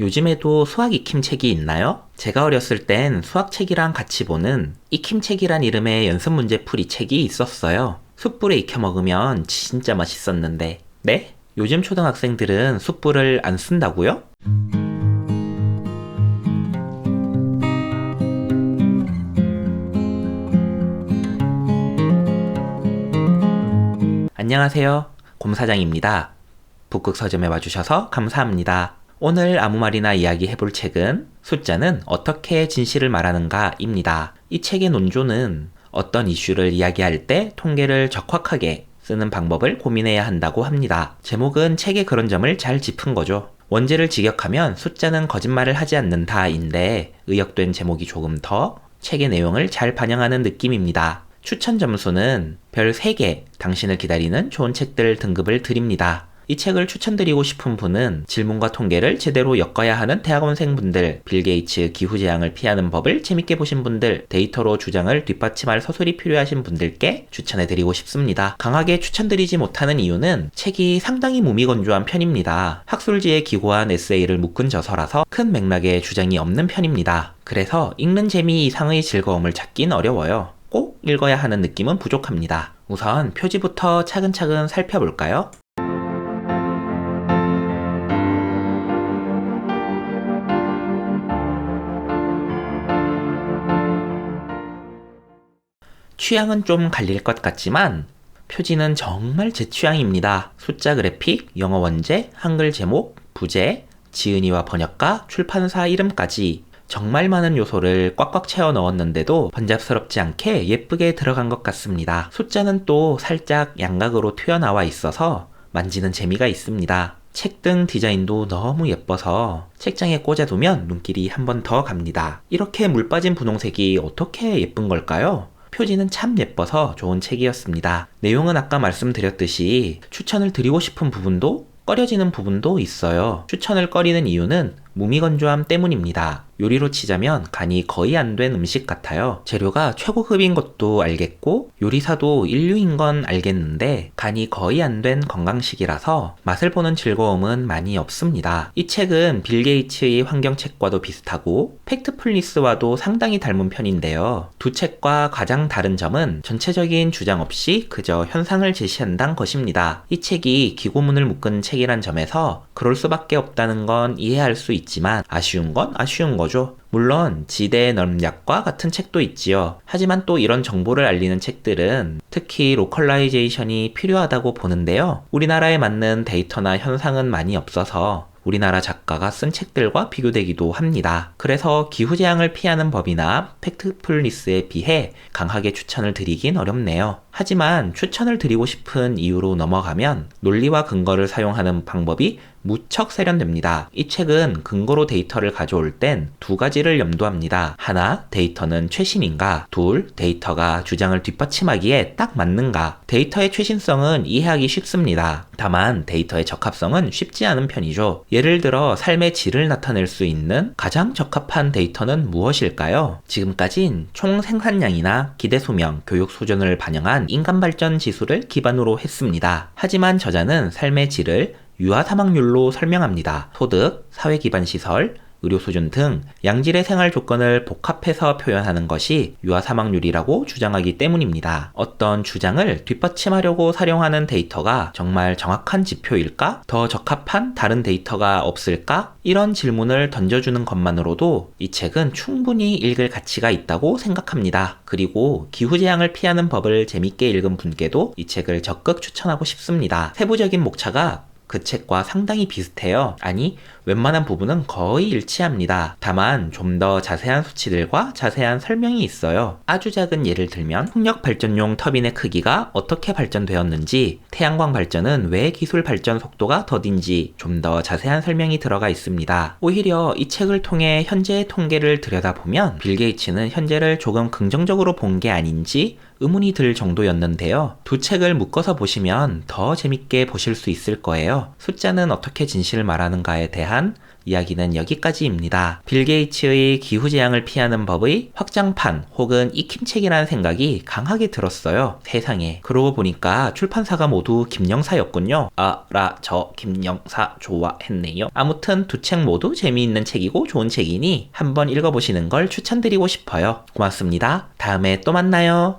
요즘에도 수학 익힘 책이 있나요? 제가 어렸을 땐 수학 책이랑 같이 보는 익힘 책이란 이름의 연습 문제 풀이 책이 있었어요. 숯불에 익혀 먹으면 진짜 맛있었는데. 네? 요즘 초등학생들은 숯불을 안 쓴다고요? 안녕하세요. 곰사장입니다. 북극 서점에 와주셔서 감사합니다. 오늘 아무 말이나 이야기해 볼 책은 숫자는 어떻게 진실을 말하는가입니다. 이 책의 논조는 어떤 이슈를 이야기할 때 통계를 적확하게 쓰는 방법을 고민해야 한다고 합니다. 제목은 책의 그런 점을 잘 짚은 거죠. 원제를 직역하면 숫자는 거짓말을 하지 않는다인데 의역된 제목이 조금 더 책의 내용을 잘 반영하는 느낌입니다. 추천 점수는 별 3개 당신을 기다리는 좋은 책들 등급을 드립니다. 이 책을 추천드리고 싶은 분은 질문과 통계를 제대로 엮어야 하는 대학원생분들, 빌 게이츠 기후 재앙을 피하는 법을 재밌게 보신 분들, 데이터로 주장을 뒷받침할 서술이 필요하신 분들께 추천해드리고 싶습니다. 강하게 추천드리지 못하는 이유는 책이 상당히 무미건조한 편입니다. 학술지에 기고한 에세이를 묶은 저서라서 큰 맥락의 주장이 없는 편입니다. 그래서 읽는 재미 이상의 즐거움을 찾긴 어려워요. 꼭 읽어야 하는 느낌은 부족합니다. 우선 표지부터 차근차근 살펴볼까요? 취향은 좀 갈릴 것 같지만 표지는 정말 제 취향입니다. 숫자 그래픽, 영어 원제, 한글 제목, 부제, 지은이와 번역가, 출판사 이름까지 정말 많은 요소를 꽉꽉 채워 넣었는데도 번잡스럽지 않게 예쁘게 들어간 것 같습니다. 숫자는 또 살짝 양각으로 튀어나와 있어서 만지는 재미가 있습니다. 책등 디자인도 너무 예뻐서 책장에 꽂아두면 눈길이 한 번 더 갑니다. 이렇게 물 빠진 분홍색이 어떻게 예쁜 걸까요? 표지는 참 예뻐서 좋은 책이었습니다. 내용은 아까 말씀드렸듯이 추천을 드리고 싶은 부분도 꺼려지는 부분도 있어요. 추천을 꺼리는 이유는 무미건조함 때문입니다. 요리로 치자면 간이 거의 안 된 음식 같아요. 재료가 최고급인 것도 알겠고 요리사도 인류인 건 알겠는데 간이 거의 안 된 건강식이라서 맛을 보는 즐거움은 많이 없습니다. 이 책은 빌 게이츠의 환경책과도 비슷하고 팩트플리스와도 상당히 닮은 편인데요. 두 책과 가장 다른 점은 전체적인 주장 없이 그저 현상을 제시한다는 것입니다. 이 책이 기고문을 묶은 책이란 점에서 그럴 수밖에 없다는 건 이해할 수 있지만 아쉬운 건 아쉬운 거죠. 물론 지대의 넓약과 같은 책도 있지요. 하지만 또 이런 정보를 알리는 책들은 특히 로컬라이제이션이 필요하다고 보는데요. 우리나라에 맞는 데이터나 현상은 많이 없어서 우리나라 작가가 쓴 책들과 비교되기도 합니다. 그래서 기후재앙을 피하는 법이나 팩트플리스에 비해 강하게 추천을 드리긴 어렵네요. 하지만 추천을 드리고 싶은 이유로 넘어가면 논리와 근거를 사용하는 방법이 무척 세련됩니다. 이 책은 근거로 데이터를 가져올 땐 두 가지를 염두합니다. 하나, 데이터는 최신인가? 둘, 데이터가 주장을 뒷받침하기에 딱 맞는가? 데이터의 최신성은 이해하기 쉽습니다. 다만 데이터의 적합성은 쉽지 않은 편이죠. 예를 들어 삶의 질을 나타낼 수 있는 가장 적합한 데이터는 무엇일까요? 지금까진 총 생산량이나 기대 소명, 교육 수준을 반영한 인간 발전 지수를 기반으로 했습니다. 하지만 저자는 삶의 질을 유아 사망률로 설명합니다. 소득, 사회 기반 시설, 의료 수준 등 양질의 생활 조건을 복합해서 표현하는 것이 유아 사망률이라고 주장하기 때문입니다. 어떤 주장을 뒷받침하려고 사용하는 데이터가 정말 정확한 지표일까? 더 적합한 다른 데이터가 없을까? 이런 질문을 던져주는 것만으로도 이 책은 충분히 읽을 가치가 있다고 생각합니다. 그리고 기후재앙을 피하는 법을 재밌게 읽은 분께도 이 책을 적극 추천하고 싶습니다. 세부적인 목차가 그 책과 상당히 비슷해요. 아니, 웬만한 부분은 거의 일치합니다. 다만 좀 더 자세한 수치들과 자세한 설명이 있어요. 아주 작은 예를 들면 풍력 발전용 터빈의 크기가 어떻게 발전되었는지, 태양광 발전은 왜 기술 발전 속도가 더딘지 좀 더 자세한 설명이 들어가 있습니다. 오히려 이 책을 통해 현재의 통계를 들여다보면 빌 게이츠는 현재를 조금 긍정적으로 본 게 아닌지 의문이 들 정도였는데요. 두 책을 묶어서 보시면 더 재밌게 보실 수 있을 거예요. 숫자는 어떻게 진실을 말하는가에 대한 이야기는 여기까지입니다. 빌 게이츠의 기후재앙을 피하는 법의 확장판 혹은 익힘책이라는 생각이 강하게 들었어요. 세상에. 그러고 보니까 출판사가 모두 김영사였군요. 아, 라, 저, 김영사 좋아했네요. 아무튼 두 책 모두 재미있는 책이고 좋은 책이니 한번 읽어보시는 걸 추천드리고 싶어요. 고맙습니다. 다음에 또 만나요.